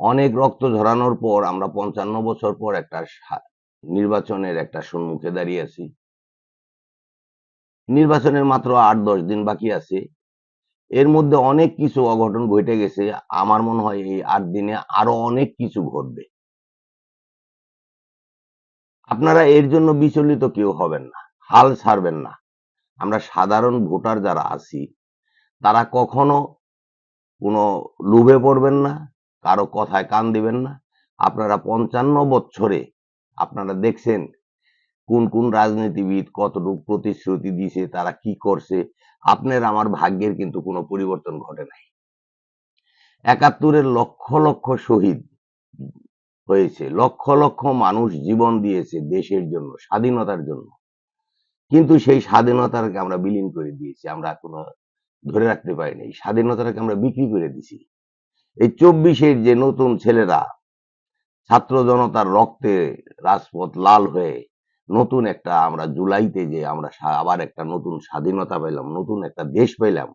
অনেক রক্ত ঝরানোর পর আমরা পঞ্চান্ন বছর পর একটা নির্বাচনের একটা সম্মুখে দাঁড়িয়ে আছি। নির্বাচনের মাত্র আট দশ দিন বাকি আছে। এর মধ্যে অনেক কিছু অঘটন ঘটে গেছে। আমার মনে হয় এই আট দিনে আরও অনেক কিছু ঘটবে। আপনারা এর জন্য বিচলিত কেউ হবেন না, হাল ছাড়বেন না। আমরা সাধারণ ভোটার যারা আছি, তারা কখনো কোনো লোভে পড়বেন না কারও কথায় কান দিবেন না। আপনারা পঞ্চান্ন বছরে আপনারা দেখছেন কোন কোন রাজনীতিবিদ কতটুকু প্রতিশ্রুতি দিছে, তারা কি করছে। আপনার আমার ভাগ্যের কিন্তু কোনো পরিবর্তন ঘটে নাই। একাত্তরের লক্ষ লক্ষ শহীদ হয়েছে, লক্ষ লক্ষ মানুষ জীবন দিয়েছে দেশের জন্য, স্বাধীনতার জন্য। কিন্তু সেই স্বাধীনতাকে আমরা বিলীন করে দিয়েছি, আমরা কোনো ধরে রাখতে পারিনি। স্বাধীনতাটাকে আমরা বিক্রি করে দিছি এই চব্বিশের যে নতুন ছেলেরা, ছাত্র জনতার রক্তে রাজপথ লাল হয়ে নতুন একটা আমরা জুলাইতে যে আমরা আবার একটা নতুন স্বাধীনতা পেলাম, নতুন একটা দেশ পেলাম,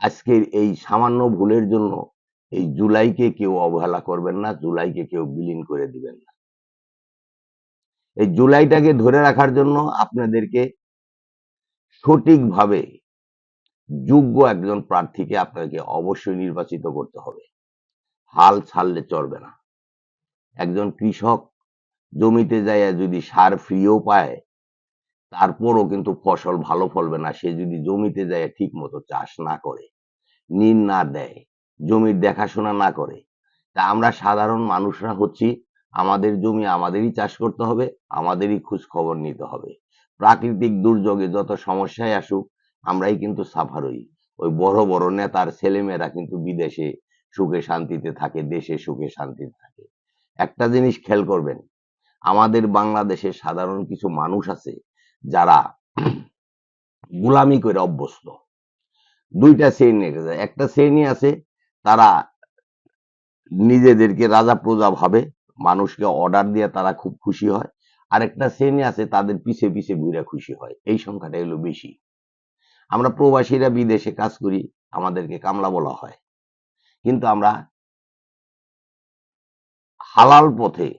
আজকের এই সামান্য ভুলের জন্য এই জুলাইকে কেউ অবহেলা করবেন না, জুলাইকে কেউ বিলীন করে দিবেন না। এই জুলাইটাকে ধরে রাখার জন্য আপনাদেরকে সঠিকভাবে যোগ্য একজন প্রার্থীকে আপনাকে অবশ্যই নির্বাচিত করতে হবে। হাল ছাড়লে চলবে না। একজন কৃষক জমিতে যায়, যদি সার ফ্রিও পায়, তারপরও কিন্তু ফসল ভালো ফলবে না। সে যদি জমিতে যায় ঠিক মতো চাষ না করে নীল না দেয়, জমির দেখাশোনা না করে, তা আমরা সাধারণ মানুষরা হচ্ছি। আমাদের জমি আমাদেরই চাষ করতে হবে, আমাদেরই খোঁজ খবর নিতে হবে। প্রাকৃতিক দুর্যোগে যত সমস্যায় আসুক আমরাই কিন্তু সাফার হই। ওই বড় বড় নেতার ছেলেমেয়েরা কিন্তু বিদেশে সুখে শান্তিতে থাকে, দেশে সুখে শান্তিতে থাকে। একটা জিনিস খেয়াল করবেন, আমাদের বাংলাদেশের সাধারণ কিছু মানুষ আছে যারা গুলামি করে অভ্যস্ত। দুইটা শ্রেণি একটা শ্রেণি আছে তারা নিজেদেরকে রাজা প্রজা ভাবে, মানুষকে অর্ডার দিয়ে তারা খুব খুশি হয়। আর একটা শ্রেণি আছে তাদের পিছে পিছে ঘুরে খুশি হয়। এই সংখ্যাটা হলো বেশি। আমরা প্রবাসীরা বিদেশে কাজ করি, আমাদেরকে কামলা বলা হয়। কিন্তু আমরা হালাল পথে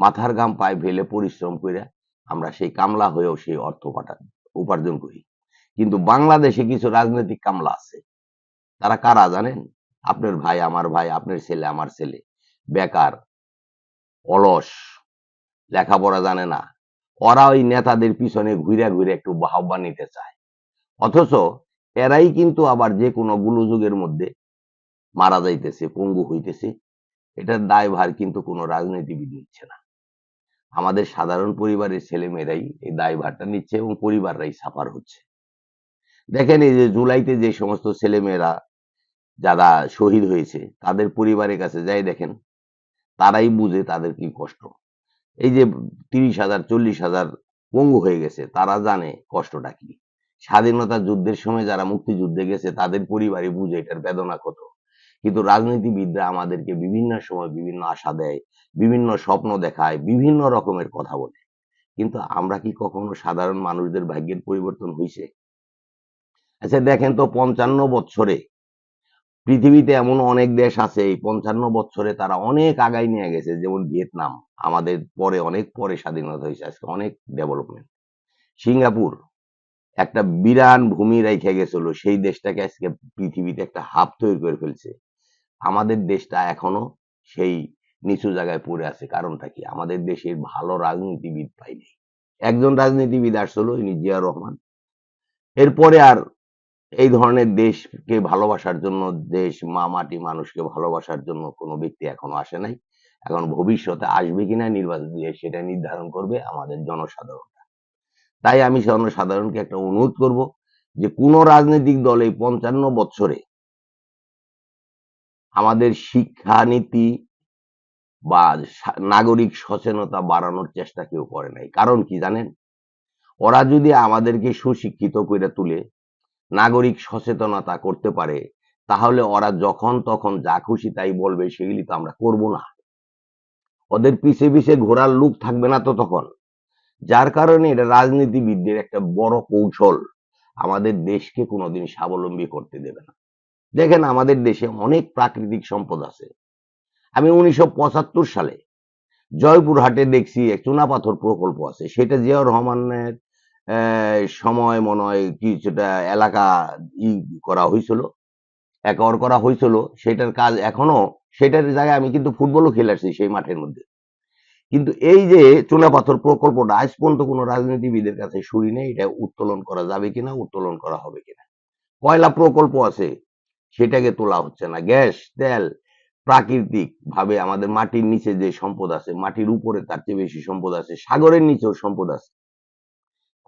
মাথার ঘাম পায়ে ফেলে পরিশ্রম করে আমরা সেই কামলা হয়েও সেই অর্থ পাঠান উপার্জন করি। কিন্তু বাংলাদেশে কিছু রাজনৈতিক কামলা আছে। তারা কারা জানেন? আপনার ভাই, আমার ভাই, আপনার ছেলে, আমার ছেলে। বেকার, অলস, লেখাপড়া জানে না। ওরা ওই নেতাদের পিছনে ঘুরে ঘুরে একটু বাহবা নিতে চায়। অথচ এরাই কিন্তু আবার যে কোনো গুলুযুগের মধ্যে মারা যাইতেছে, পঙ্গু হইতেছে। এটার দায়ভার কিন্তু কোনো রাজনীতিবিদ নিচ্ছে না। আমাদের সাধারণ পরিবারের ছেলে মেয়েরাই এই দায়ভারটা নিচ্ছে এবং পরিবাররাই সাফার হচ্ছে। দেখেন এই যে জুলাইতে যে সমস্ত ছেলে মেয়েরা যারা শহীদ হয়েছে, তাদের পরিবারের কাছে যাই দেখেন, তারাই বুঝে তাদের কি কষ্ট। এই যে তিরিশ হাজার, চল্লিশ হাজার পঙ্গু হয়ে গেছে, তারা জানে কষ্টটা কি। স্বাধীনতা যুদ্ধের সময় যারা মুক্তিযুদ্ধে গেছে, তাদের পরিবারই বুঝে এটার বেদনা কত। কিন্তু রাজনীতিবিদরা আমাদেরকে বিভিন্ন সময় বিভিন্ন আশা দেয়, বিভিন্ন স্বপ্ন দেখায়, বিভিন্ন রকমের কথা বলে। কিন্তু আমরা কি কখনো সাধারণ মানুষদের ভাগ্যের পরিবর্তন হয়েছে আচ্ছা দেখেন তো পঞ্চান্ন বছরে পৃথিবীতে এমন অনেক দেশ আছে, এই পঞ্চান্ন বছরে তারা অনেক আগায় নিয়ে গেছে, যেমন ভিয়েতনাম। আমাদের পরে অনেক পরে স্বাধীনতা হয়েছে আজকে অনেক ডেভেলপমেন্ট সিঙ্গাপুর একটা বিরান ভূমি রেখে গেছিল, সেই দেশটাকে আজকে পৃথিবীতে একটা হাব তৈরি করে ফেলছে। আমাদের দেশটা এখনও সেই নিচু জায়গায় পড়ে আছে। কারণটা কি? আমাদের দেশের ভালো রাজনীতিবিদ পাইনি একজন রাজনীতিবিদ আসছিল ইনি জিয়া রহমান। এরপরে আর এই ধরনের দেশকে ভালোবাসার জন্য, দেশ মা মাটি মানুষকে ভালোবাসার জন্য কোনো ব্যক্তি এখনও আসে নাই। এখন ভবিষ্যতে আসবে কিনা নির্বাচন দিয়ে সেটা নির্ধারণ করবে আমাদের জনসাধারণ। তাই আমি জনসাধারণকে একটা অনুরোধ করব যে কোন রাজনৈতিক দল এই পঞ্চান্ন বছরে আমাদের শিক্ষানীতি বা নাগরিক সচেতনতা বাড়ানোর চেষ্টা কেউ করে নাই। কারণ কি জানেন? ওরা যদি আমাদেরকে সুশিক্ষিত করে তুলে, নাগরিক সচেতনতা করতে পারে, তাহলে ওরা যখন তখন যা খুশি তাই বলবে, সেগুলি তো আমরা করব না। ওদের পিছে পিছে ঘোরার লোক থাকবে না তো তখন। যার কারণে এটা রাজনীতিবিদদের একটা বড় কৌশল আমাদের দেশকে কোনোদিন স্বাবলম্বী করতে দেবে না। দেখেন আমাদের দেশে অনেক প্রাকৃতিক সম্পদ আছে। আমি উনিশশো পঁচাত্তর সালে জয়পুরহাটে দেখছি এক চুনাপাথর প্রকল্প আছে। সেটা জিয়াউর রহমানের সময় মনে হয় কিছুটা এলাকা ই করা হয়েছিল একর করা হয়েছিল। সেটার কাজ এখনও, সেটার জায়গায় আমি কিন্তু ফুটবলও খেলেছি সেই মাঠের মধ্যে। কিন্তু এই যে চুনাপাথর প্রকল্পটা আজ পর্যন্ত কোনো রাজনীতিবিদের কাছে শুনি নেই, এটা উত্তোলন করা যাবে কিনা, উত্তোলন করা হবে কিনা। কয়লা প্রকল্প আছে, সেটাকে তোলা হচ্ছে না। গ্যাস, তেল প্রাকৃতিক ভাবে আমাদের মাটির নিচে যে সম্পদ আছে, মাটির উপরে তার চেয়ে বেশি সম্পদ আছে, সাগরের নিচেও সম্পদ আছে।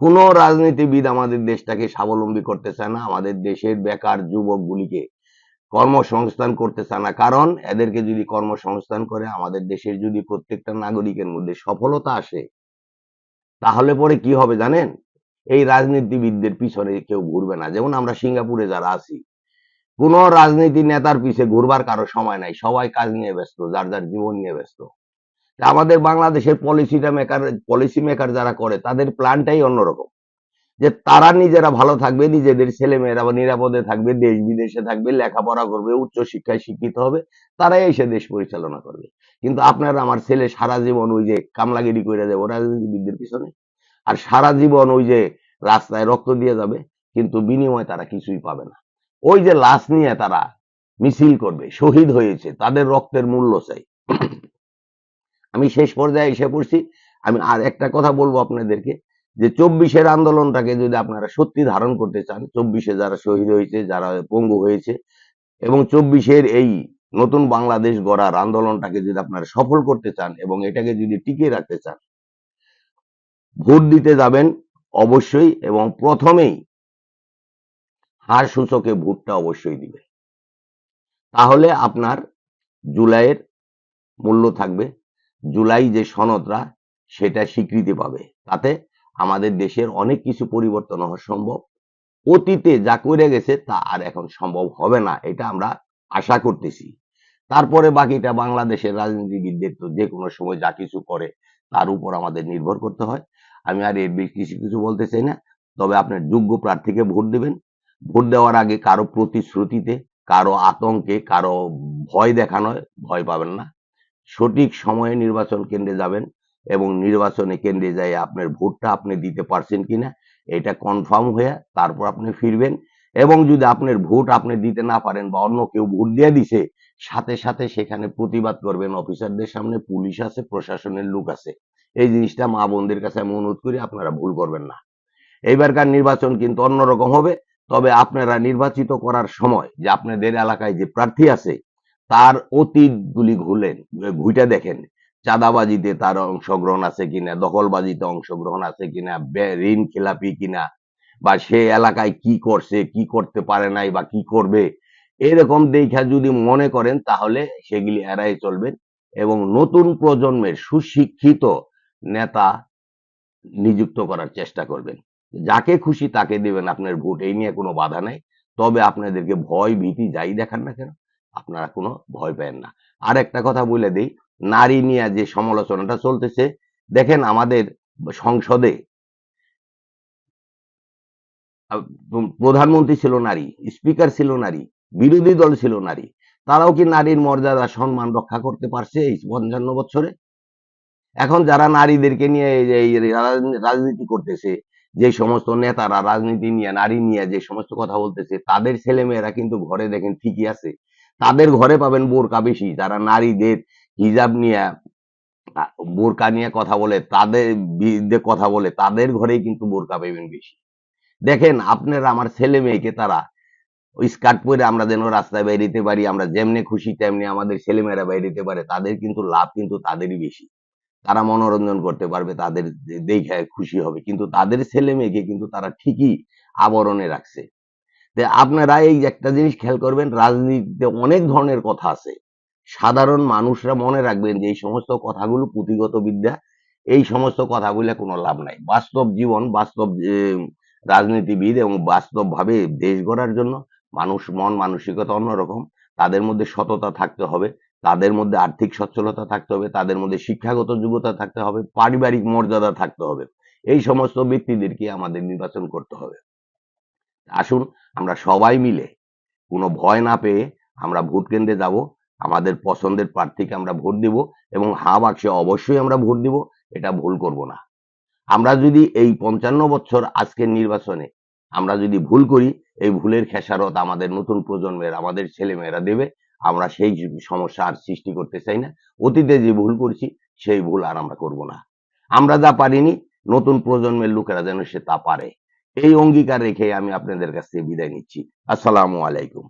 কোন রাজনীতিবিদ আমাদের দেশটাকে স্বাবলম্বী করতে চায় না, আমাদের দেশের বেকার যুবকগুলিকে কর্মসংস্থান করতে চায় না। কারণ এদেরকে যদি কর্মসংস্থান করে, আমাদের দেশের যদি প্রত্যেকটা নাগরিকের মধ্যে সফলতা আসে, তাহলে পরে কি হবে জানেন? এই রাজনীতিবিদদের পিছনে কেউ ঘুরবে না। যেমন আমরা সিঙ্গাপুরে যারা আছি, কোন রাজনীতি নেতার পিছে ঘুরবার কারও সময় নাই। সবাই কাজ নিয়ে ব্যস্ত, যার যার জীবন নিয়ে ব্যস্ত। আমাদের বাংলাদেশের পলিসিটা মেকার পলিসি মেকার যারা করে, তাদের প্ল্যানটাই অন্যরকম। যে তারা নিজেরা ভালো থাকবে, নিজেদের ছেলে মেয়েরা নিরাপদে থাকবে, দেশ বিদেশে থাকবে, লেখাপড়া করবে উচ্চ শিক্ষায় শিক্ষিত হবে, তারাই এসে দেশ পরিচালনা করবে। কিন্তু আপনার আমার ছেলে সারা জীবন ওই যে কামলাগিরি করে যাবে রাজনীতিবিদদের পিছনে। আর সারা জীবন ওই যে রাস্তায় রক্ত দিয়ে যাবে, কিন্তু বিনিময়ে তারা কিছুই পাবে না। ওই যে লাশ নিয়ে তারা মিছিল করবে, শহীদ হয়েছে, তাদের রক্তের মূল্য চাই। আমি শেষ পর্যায়ে এসে পড়ছি। আমি আর একটা কথা বলব আপনাদেরকে। যে চব্বিশের আন্দোলনটাকে যদি আপনারা সত্যি ধারণ করতে চান, চব্বিশে যারা শহীদ হয়েছে, যারা পঙ্গু হয়েছে, এবং চব্বিশের এই নতুন বাংলাদেশ গড়ার আন্দোলনটাকে যদি আপনারা সফল করতে চান এবং এটাকে যদি টিকিয়ে রাখতে চান, ভোট দিতে যাবেন অবশ্যই এবং প্রথমেই হার সূচকে ভোটটা অবশ্যই দিবে তাহলে আপনার জুলাইয়ের মূল্য থাকবে, জুলাই যে সনদরা সেটা স্বীকৃতি পাবে। তাতে আমাদের দেশের অনেক কিছু পরিবর্তন হওয়া সম্ভব। অতীতে যা করে গেছে তা আর এখন সম্ভব হবে না, এটা আমরা আশা করতেছি। তারপরে বাকিটা বাংলাদেশের রাজনীতিবিদদের তো যে কোনো সময় যা কিছু করে তার উপর আমাদের নির্ভর করতে হয়। আমি আর এর কিছু কিছু বলতে চাই না, তবে আপনার যোগ্য প্রার্থীকে ভোট দেবেন। ভোট দেওয়ার আগে কারও প্রতিশ্রুতিতে, কারও আতঙ্কে, কারও ভয় দেখানোয় ভয় পাবেন না। সঠিক সময়ে নির্বাচন কেন্দ্রে যাবেন এবং নির্বাচনে কেন্দ্রে যাই আপনার ভোটটা আপনি দিতে পারছেন কিনা, এটা কনফার্ম হয়ে তারপর আপনি ফিরবেন। এবং যদি আপনার ভোট আপনি দিতে না পারেন বা অন্য কেউ ভোট দিয়ে দিছে, সাথে সাথে সেখানে প্রতিবাদ করবেন, অফিসারদের সামনে পুলিশ আছে, প্রশাসনের লোক আছে। এই জিনিসটা মা বোনদের কাছে আমি অনুরোধ করি, আপনারা ভুল করবেন না। এইবারকার নির্বাচন কিন্তু অন্যরকম হবে, তবে আপনারা নির্বাচিত করার সময় যে আপনাদের এলাকায় যে প্রার্থী আছে, তার অতীতগুলি ঘুলেন ঘুইটা দেখেন। চাঁদাবাজিতে তার অংশগ্রহণ আছে কিনা, দখলবাজিতে অংশগ্রহণ আছে কিনা ঋণ খেলাপি কিনা, বা সে এলাকায় কি করছে, কি করতে পারে নাই বা কি করবে, এরকম দেখা যদি মনে করেন তাহলে সেগুলি এড়াই চলবেন এবং নতুন প্রজন্মের সুশিক্ষিত নেতা নিযুক্ত করার চেষ্টা করবেন। যাকে খুশি তাকে দেবেন, আপনার ভোট এই নিয়ে কোনো বাধা নাই। তবে আপনাদেরকে ভয় ভীতি যাই দেখান না কেন, আপনারা কোনো ভয় পেন না। আর একটা কথা বলে দিই নারী নিয়ে যে সমালোচনাটা চলতেছে, দেখেন আমাদের সংসদে প্রধানমন্ত্রী ছিল নারী, স্পিকার ছিল নারী, বিরোধী দল ছিল নারী, তারাও কি নারীর মর্যাদা, সম্মান রক্ষা করতে পারছে এই পঞ্চান্ন বছরে? এখন যারা নারীদেরকে নিয়ে এই রাজনীতি করতেছে, যে সমস্ত নেতারা রাজনীতি নিয়ে, নারী নিয়ে যে সমস্ত কথা বলতেছে, তাদের ছেলে মেয়েরা কিন্তু ঘরে দেখেন ঠিকই আছে। তাদের ঘরে পাবেন বোরকা বেশি, যারা নারীদের হিজাব নিয়ে বোরকা নিয়ে কথা বলে, তাদের বিরুদ্ধে কথা বলে, তাদের ঘরেই কিন্তু বোরকা পাবেন বেশি। দেখেন, আপনারা আমার ছেলে মেয়েকে তারা ওই স্কার্ট পরে আমরা যেন রাস্তায় বেরিতে পারি, আমরা যেমনি খুশি তেমনি আমাদের ছেলেমেয়েরা বেরিতে পারে, তাদের কিন্তু লাভ কিন্তু তাদেরই বেশি। তারা মনোরঞ্জন করতে পারবে, তাদের দেখে খুশি হবে, কিন্তু তাদের ছেলে মেয়েকে কিন্তু তারা ঠিকই আবরণে রাখছে। আপনারা এই একটা জিনিস খেয়াল করবেন, রাজনীতিতে অনেক ধরনের কথা আছে। সাধারণ মানুষরা মনে রাখবেন যে এই সমস্ত কথাগুলো পুঁথিগত বিদ্যা, এই সমস্ত কথা বলে কোনো লাভ নাই। বাস্তব জীবন, বাস্তব রাজনীতিবিদ এবং বাস্তব ভাবে দেশ গড়ার জন্য মানুষ, মন মানসিকতা অন্যরকম। তাদের মধ্যে সততা থাকতে হবে, তাদের মধ্যে আর্থিক সচ্ছলতা থাকতে হবে, তাদের মধ্যে শিক্ষাগত যোগ্যতা থাকতে হবে, পারিবারিক মর্যাদা থাকতে হবে। এই সমস্ত ব্যক্তিদেরকে আমাদের নির্বাচন করতে হবে। আসুন আমরা সবাই মিলে কোনো ভয় না পেয়ে আমরা ভোট কেন্দ্রে যাব। আমাদের পছন্দের প্রার্থীকে আমরা ভোট দিব এবং হা বাক্সে অবশ্যই আমরা ভোট দিব, এটা ভুল করব না। আমরা যদি এই পঞ্চান্ন বছর আজকের নির্বাচনে আমরা যদি ভুল করি, এই ভুলের খেসারত আমাদের নতুন প্রজন্মের, আমাদের ছেলেমেয়েরা দেবে, আমরা সেই সমস্যা আর সৃষ্টি করতে চাই না। অতীতে যে ভুল করছি, সেই ভুল আর আমরা করব না। আমরা যা পারিনি, নতুন প্রজন্মের লোকেরা যেন সে তা পারে। এই অঙ্গীকার রেখে আমি আপনাদের কাছ থেকে বিদায় নিচ্ছি। আসসালামু আলাইকুম।